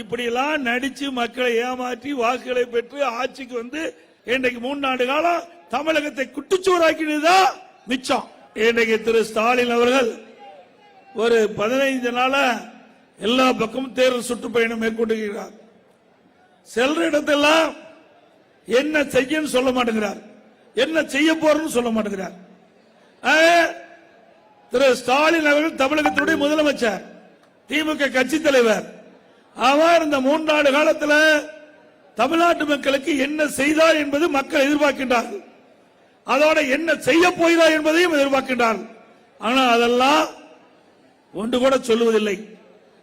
இப்படிலாம் நடிச்சு மக்களை ஏமாற்றி வாக்குகளை பெற்று ஆட்சிக்கு வந்து இன்றைக்கு மூணாண்டு காலம் தமிழகத்தை குட்டுச்சோறாக்கினதுதான் மிச்சம். இன்றைக்கு திரு ஸ்டாலின் அவர்கள் ஒரு பதினைந்து நாள எல்லா பக்கமும் தேர்தல் சுற்றுப்பயணம் மேற்கொண்டிருக்கிறார். செல்ற இடத்தெல்லாம் என்ன செய்யன்னு சொல்ல மாட்டேங்கிறார். என்ன செய்ய போறன்னு சொல்ல மாட்டேங்கிறார். திரு ஸ்டாலின் அவர்கள் தமிழகத்துடைய முதலமைச்சர் திமுக கட்சி தலைவர். அவர் இந்த மூன்றாண்டு காலத்தில் தமிழ்நாட்டு மக்களுக்கு என்ன செய்தார் என்பது மக்கள் எதிர்பார்க்கின்றார்கள். அதோட என்ன செய்ய போகிறார் என்பதையும் எதிர்பார்க்கின்றார்கள். ஆனால் அதெல்லாம் ஒன்று கூட சொல்லுவதில்லை.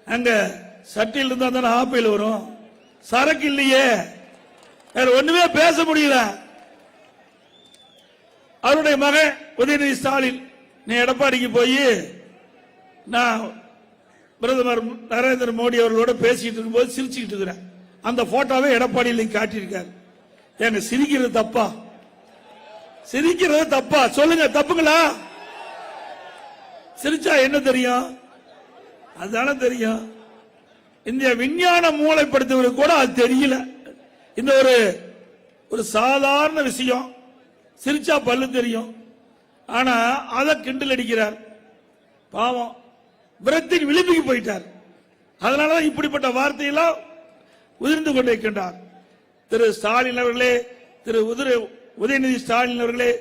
அங்க சட்டில் இருந்தா தானே ஆப்பையில் வரும். சரக்கு இல்லையே. வேற ஒண்ணுமே பேச முடியல. அவருடைய மகன் உதயநிதி ஸ்டாலின் நீ எடப்பாடிக்கு போய் நான் பிரதமர் நரேந்திர மோடி அவர்களோட பேசிட்டு இருக்கும்போது சிரிச்சுக்கிட்டு இருக்கிறேன் அந்த போட்டோவை எடப்பாடியில் காட்டியிருக்காரு. ஏங்க சிரிக்கிறது தப்பா? சிரிக்கிறது தப்பா? சொல்லுங்க தப்புங்களா? சிரிச்சா என்ன தெரியும்? அதுதானே தெரியும். இந்த விஞ்ஞான மூளைப்படுத்துவதற்கு கூட அது தெரியல. இந்த ஒரு ஒரு சாதாரண விஷயம். சிரிச்சா பல்லு தெரியும். ஆனா அதை கிண்டல் அடிக்கிறார். பாவம். விரத்தின் விளிம்புக்கு போயிட்டார். அதனாலதான் இப்படிப்பட்ட வார்த்தையெல்லாம் உதிர்ந்து கொண்டிருக்கின்றார் திரு ஸ்டாலின் அவர்களே திரு உதிர உதயநிதி ஸ்டாலின் அவர்களே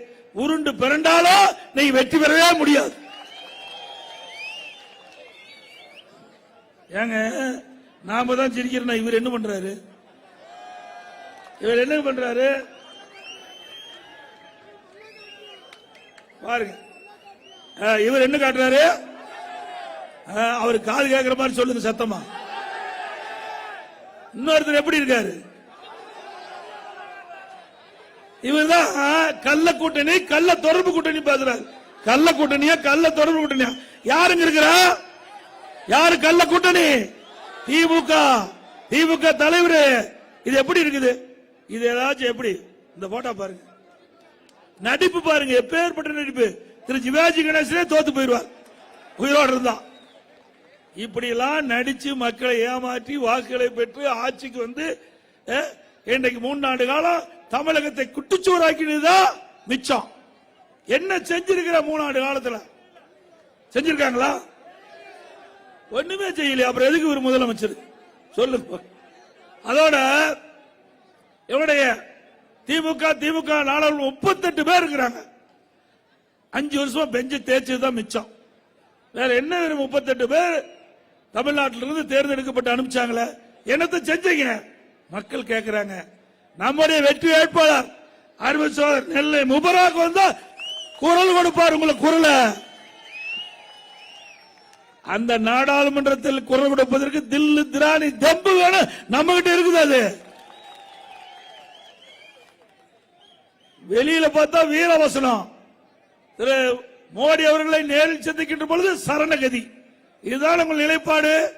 உருண்டு பிறண்டாலும் நீ வெற்றி பெறவே முடியாது. ஏங்க நாம தான் சிரிக்கிறோம் இவர் என்ன பண்றாரு? இவர் என்ன பண்றாரு? பாருங்க. இவர் என்ன காட்டுறாரு? அவர் காது கேட்கிற மாதிரி சொல்லுங்க சத்தமா. இன்னொருத்தர் எப்படி இருக்காரு? இவர் தான் கள்ள கூட்டணி கள்ள தொடர்பு கூட்டணி பேசுறாரு. கள்ள கூட்டணியா கள்ள தொடர்பு கூட்டணியா? யாருங்க இருக்கிறா? யாரு கள்ள கூட்டணி? திமுக. திமுக தலைவர். இது எப்படி இருக்குது? இது ஏதாச்சும் எப்படி? இந்த போட்டோ பாருங்க. நடிப்பு பாருங்க. எப்பேற்பட்ட நடிப்பு? திரு சிவாஜி கணேசனே தோத்து போயிடுவார். உயிரோடு இருந்தான் இப்படி எல்லாம் நடிச்சு மக்களை ஏமாற்றி வாக்குகளை பெற்று ஆட்சிக்கு வந்து அஹ், மூணு மூணாண்டு காலம் தமிழகத்தை குட்டிச்சோறாக்கினதுதான் மிச்சம். என்ன செஞ்சிருக்கிற மூணாண்டு காலத்துல? செஞ்சிருக்காங்களா? ஒண்ணுமே செய்யலையா. அப்புறம் எதுக்கு ஒரு முதலமைச்சர்? சொல்லுங்க. அதோட எவடைய திமுக திமுக நாடாளுமன்ற முப்பத்தெட்டு பேர் இருக்கிறாங்க. அஞ்சு வருஷமா பெஞ்சு தேய்ச்சதுதான் மிச்சம். வேற என்ன வேணும் முப்பத்தெட்டு பேர்? தமிழ்நாட்டிலிருந்து தேர்ந்தெடுக்கப்பட்டு அனுப்பிச்சாங்களே என்னத்தை செஞ்சீங்க? மக்கள் கேட்கிறாங்க நம்முடைய வெற்றி வேட்பாளர் அருமை சோதர் நெல்லை முபராக் வந்தா குரல் கொடுப்பார் உங்களுக்கு குரலை. அந்த நாடாளுமன்றத்தில் குரல் கொடுப்பதற்கு தில்லு திராணி தெம்பு வேணும். நம்ம கிட்ட இருக்குது அது. வெளியில பார்த்தா வீரவசனம். திரு மோடி அவர்களை நேரில் சந்திக்கின்ற பொழுது சரணகதி. இதுதான் உங்கள் நிலைப்பாடு?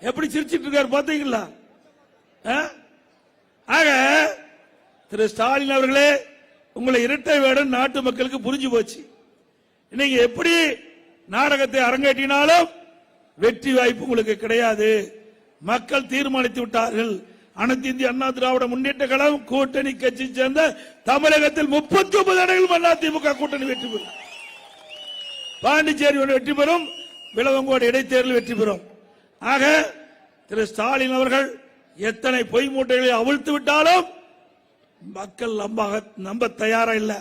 எப்படி சிரிச்சிட்டு இருக்காரு பாத்தீங்களா? ஆ? ஆக திரு ஸ்டாலின் அவர்களே உங்களை இரட்டை வேடம் நாட்டு மக்களுக்கு புரிஞ்சு போச்சு. இன்னைக்கு எப்படி நாடகத்தை அரங்கேற்றினாலும் வெற்றி வாய்ப்பு உங்களுக்கு கிடையாது. மக்கள் தீர்மானித்து விட்டார்கள். அனைத்து இந்திய அண்ணா திராவிட முன்னேற்ற கழகம் கூட்டணி கட்சி சேர்ந்த தமிழகத்தில் முப்பத்தி ஒன்பது இடங்களும் அண்ணா திமுக கூட்டணி வெற்றி பெறும். பாண்டிச்சேரி ஒன்று வெற்றி பெறும். விளவங்கோடு இடைத்தேர்தல் வெற்றி பெறும். ஆக திரு ஸ்டாலின் அவர்கள் எத்தனை பொய் மூட்டைகளை அவிழ்த்து விட்டாலும் மக்கள் நம்ப நம்ப தயாரா இல்லை.